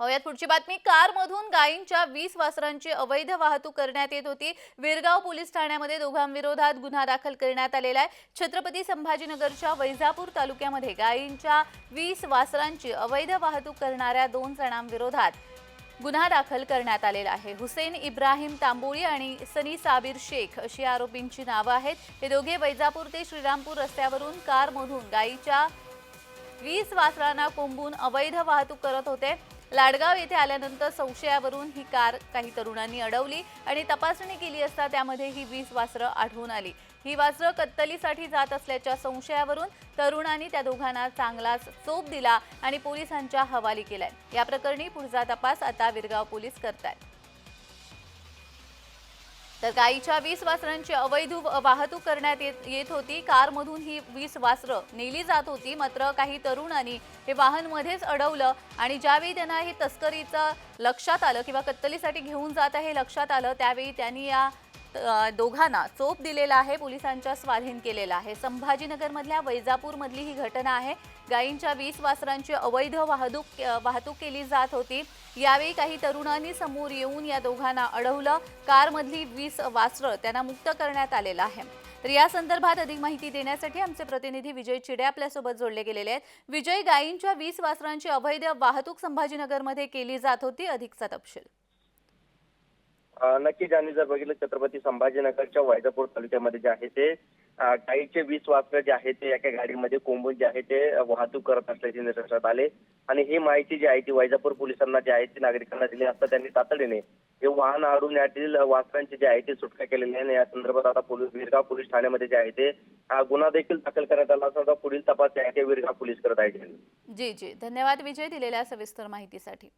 पाहुयात पुढची बातमी. कारमधून गायींच्या वीस वासरांची अवैध वाहतूक करण्यात येत होती. विरगाव पोलीस ठाण्यामध्ये दोघांविरोधात गुन्हा दाखल करण्यात आलेला आहे. छत्रपती संभाजीनगरच्या वैजापूर तालुक्यामध्ये गायींच्या वीस वासरांची अवैध वाहतूक करणाऱ्या दोन जणांविरोधात गुन्हा दाखल करण्यात आलेला आहे. हुसेन इब्राहिम तांबोळी आणि सनी साबीर शेख अशी आरोपींची नावं आहेत. हे दोघे वैजापूर ते श्रीरामपूर रस्त्यावरून कारमधून गायीच्या वीस वासरांना कोंबून अवैध वाहतूक करत होते. लाडगाव येथे आल्यानंतर संशयावरून ही कार काही तरुणांनी अडवली आणि तपासणी केली असता त्यामध्ये ही वीस वासरं आढळून आली. ही वासरं कत्तलीसाठी जात असल्याच्या संशयावरून तरुणांनी त्या दोघांना चांगलाच चोप दिला आणि पोलिसांच्या हवाली केलाय. या प्रकरणी पुढचा तपास आता विरगाव पोलीस करतायत. तर गायीच्या वीस वासरांची अवैध वाहतूक करण्यात येत येत होती. कारमधून ही वीस वासरं नेली जात होती. मात्र काही तरुणांनी हे वाहन मध्येच अडवलं आणि ज्यावेळी त्यांना हे तस्करीचं लक्षात आलं किंवा कत्तलीसाठी घेऊन जात आहे लक्षात आलं त्यावेळी त्यांनी या दोघांना चोप दिलेला आहे पोलिसांच्या स्वाधीन केलेला आहे. संभाजीनगरमधल्या वैजापूरमधली ही घटना आहे. गायींच्या वीस वासरांची अवैध वाहतूक वाहतूक केली जात होती. यावेळी काही तरुणांनी समोर येऊन या दोघांना अडवलं. कारमधली वीस वासरं त्यांना मुक्त करण्यात आलेलं आहे. तर या संदर्भात अधिक माहिती देण्यासाठी आमचे प्रतिनिधी विजय चिडे आपल्यासोबत जोडले गेलेले आहेत. विजय गायींच्या वीस वासरांची अवैध वाहतूक संभाजीनगरमध्ये केली जात होती. अधिकचा तपशील. नक्की नक्कीच आणि जर बघितलं छत्रपती संभाजीनगरच्या वैजापूर तालुक्यामध्ये जे आहे ते गाईचे वीस वासरं जे आहे ते एका गाडीमध्ये कोंबून जे आहे ते वाहतूक करत असल्याचे निदर्शनात आले. आणि ही माहिती जी आहे ती वैजापूर पोलिसांना जी आहे ती नागरिकांना दिली असता त्यांनी तातडीने हे वाहन आडून यातील वासरांची जी आहे ती सुटका केलेली आहे. या संदर्भात आता पोलीस विरगाव पोलीस ठाण्यामध्ये जे आहे ते गुन्हा देखील दाखल करण्यात आला असून पुढील तपास जे आहे ते विरगाव पोलीस करत आहेत. जी जी. धन्यवाद विजय दिलेल्या सविस्तर माहितीसाठी.